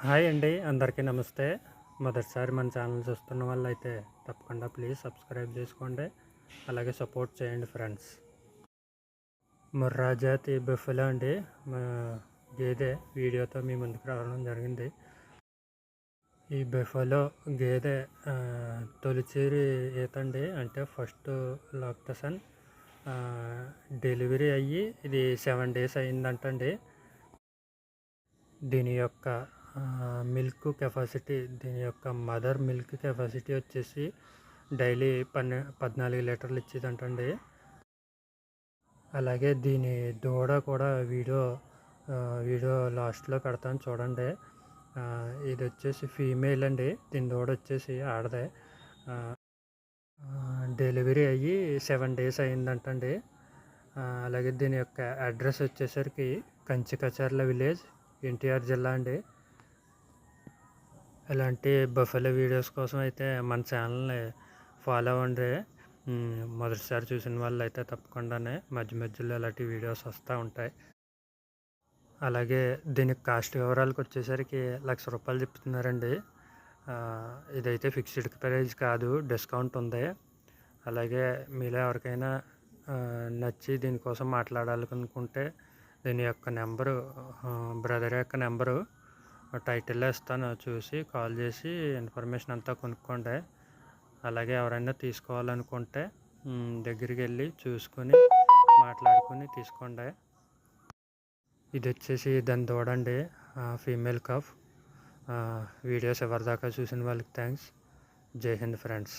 Hi అండి అందరికీ నమస్తే. మొదటిసారి మన ఛానల్ చూస్తున్న వాళ్ళు అయితే తప్పకుండా ప్లీజ్ సబ్స్క్రైబ్ చేసుకోండి. అలాగే సపోర్ట్ చేయండి ఫ్రెండ్స్ ముర్రా జాతి బెఫలో అండి మా గేదె వీడియోతో మీ ముందుకు రావడం జరిగింది. ఈ బెఫలో గేదె ఆ, తొలిచేరి ఈతండి. అంటే ఫస్ట్ లాక్టసన్ డెలివరీ అయ్యి ఇది సెవెన్ డేస్ అయిందంటండి దీని యొక్క మిల్క్ కెపాసిటీ దీని యొక్క మదర్ మిల్క్ కెపాసిటీ వచ్చేసి డైలీ పన్నె పద్నాలుగు లీటర్లు ఇచ్చేదంటండి. అలాగే దీని దూడ కూడా వీడియో వీడియో లాస్ట్లో కడతాను చూడండి. ఇది వచ్చేసి ఫీమేల్ అండి. దీని దూడ వచ్చేసి ఆడదే. డెలివరీ అయ్యి సెవెన్ డేస్ అయిందంటండి. అలాగే దీని యొక్క అడ్రస్ వచ్చేసరికి కంచి కచర్ల విలేజ్ ఎన్టీఆర్ జిల్లా అండి. ఇలాంటి బఫెలో వీడియోస్ కోసం అయితే మన ఛానల్ని ఫాలో అవ్వండి. మొదటిసారి చూసిన వాళ్ళు అయితే తప్పకుండానే మధ్య మధ్యలో ఇలాంటి వీడియోస్ వస్తూ ఉంటాయి. అలాగే దీనికి కాస్ట్ వివరాలకు వచ్చేసరికి లక్ష రూపాయలు చెప్తున్నారండి. ఇదైతే ఫిక్స్డ్ ప్రైస్ కాదు డిస్కౌంట్ ఉంది. అలాగే మీలో ఎవరికైనా నచ్చి దీనికోసం మాట్లాడాలనుకుంటే దీని యొక్క నెంబరు బ్రదర్ యొక్క నెంబరు టైటిల్లో ఇస్తాను చూసి కాల్ చేసి ఇన్ఫర్మేషన్ అంతా కొనుక్కోండి. అలాగే ఎవరైనా తీసుకోవాలనుకుంటే దగ్గరికి వెళ్ళి చూసుకొని మాట్లాడుకొని తీసుకోండి. ఇది వచ్చేసి దాన్ని దూడండి ఫీమేల్ కఫ్. వీడియోస్ ఎవరిదాకా చూసిన వాళ్ళకి థ్యాంక్స్. జై హింద్ ఫ్రెండ్స్.